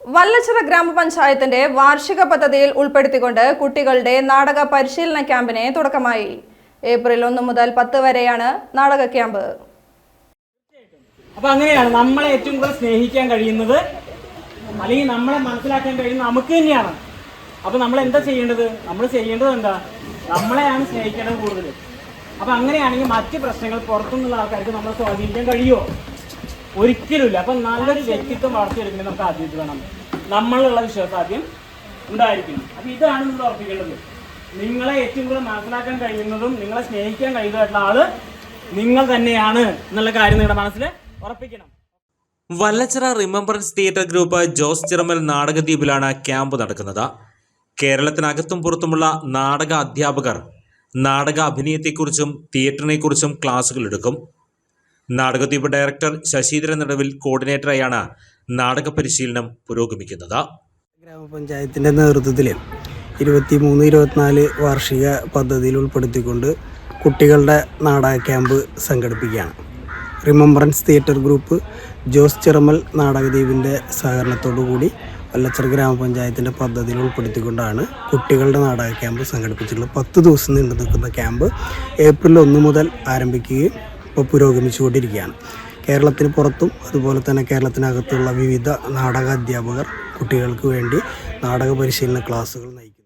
വല്ലച്ചിറ ഗ്രാമപഞ്ചായത്തിന്റെ വാർഷിക പദ്ധതിയിൽ ഉൾപ്പെടുത്തിക്കൊണ്ട് കുട്ടികളുടെ നാടക പരിശീലന ക്യാമ്പിന് തുടക്കമായി. ഏപ്രിൽ ഒന്ന് മുതൽ പത്ത് വരെയാണ് നാടക ക്യാമ്പ്. അപ്പൊ അങ്ങനെയാണ് നമ്മളെ ഏറ്റവും കൂടുതൽ സ്നേഹിക്കാൻ കഴിയുന്നത് അല്ലെങ്കിൽ നമ്മളെ മനസ്സിലാക്കാൻ കഴിയുന്നത് നമുക്ക് തന്നെയാണ്. അപ്പൊ നമ്മൾ എന്താ ചെയ്യേണ്ടത്? നമ്മൾ ചെയ്യേണ്ടത് എന്താ? നമ്മളെയാണ് സ്നേഹിക്കേണ്ടത് കൂടുതൽ. അപ്പൊ അങ്ങനെയാണെങ്കിൽ മറ്റ് പ്രശ്നങ്ങൾ പുറത്തുനിന്നുള്ള ആൾക്കാർക്ക് നമ്മളെ സ്വാധീനിക്കാൻ കഴിയുമോ? ഒരിക്കലുമില്ല. അപ്പൊ നല്ലൊരു വ്യക്തിത്വം വളർത്തിയെടുക്കുന്നത് നമുക്ക് ആദ്യം വേണം. നമ്മളിലുള്ള വിശ്വാസം ആദ്യം ഉണ്ടായിരിക്കണം. അപ്പൊ ഇതാണ് നമ്മൾ ഉറപ്പിക്കേണ്ടത്. നിങ്ങളെ ഏറ്റവും കൂടുതൽ മനസ്സിലാക്കാൻ കഴിയുന്നതും നിങ്ങളെ സ്നേഹിക്കാൻ കഴിയുന്നതായിട്ടുള്ള ആൾ നിങ്ങൾ തന്നെയാണ് എന്നുള്ള കാര്യം നിങ്ങളുടെ മനസ്സിൽ ഉറപ്പിക്കണം. Vallachira remembrance theatre group Jose Chiramel നാടകദ്വീപിലാണ് camp നടക്കുന്നത്. കേരളത്തിനകത്തും പുറത്തുമുള്ള നാടക അധ്യാപകർ നാടക അഭിനയത്തെക്കുറിച്ചും തിയേറ്ററിനെക്കുറിച്ചും ക്ലാസുകൾ എടുക്കും. നാടകദ്വീപ് ഡയറക്ടർ ശശീന്ദ്രൻ നടുവിൽ കോർഡിനേറ്ററായാണ് നാടക പരിശീലനം പുരോഗമിക്കുന്നത്. ഗ്രാമപഞ്ചായത്തിന്റെ നേതൃത്വത്തിൽ ഇരുപത്തി മൂന്ന് ഇരുപത്തിനാല് വാർഷിക പദ്ധതിയിൽ ഉൾപ്പെടുത്തിക്കൊണ്ട് കുട്ടികളുടെ നാടക camp സംഘടിപ്പിക്കുകയാണ്. Remembrance theatre group Jose Chiramel നാടകദ്വീപിന്റെ സഹകരണത്തോടു കൂടി വല്ലച്ചർ ഗ്രാമപഞ്ചായത്തിന്റെ പദ്ധതിയിൽ ഉൾപ്പെടുത്തിക്കൊണ്ടാണ് കുട്ടികളുടെ നാടക ക്യാമ്പ് സംഘടിപ്പിച്ചിട്ടുള്ളത്. പത്ത് ദിവസം നീണ്ടു നിൽക്കുന്ന ക്യാമ്പ് ഏപ്രിൽ ഒന്ന് മുതൽ ആരംഭിക്കുകയും ഇപ്പോൾ പുരോഗമിച്ചുകൊണ്ടിരിക്കുകയാണ്. കേരളത്തിന് പുറത്തും അതുപോലെ തന്നെ കേരളത്തിനകത്തുള്ള വിവിധ നാടക അധ്യാപകർ കുട്ടികൾക്ക് വേണ്ടി നാടക പരിശീലന ക്ലാസ്സുകൾ നയിക്കും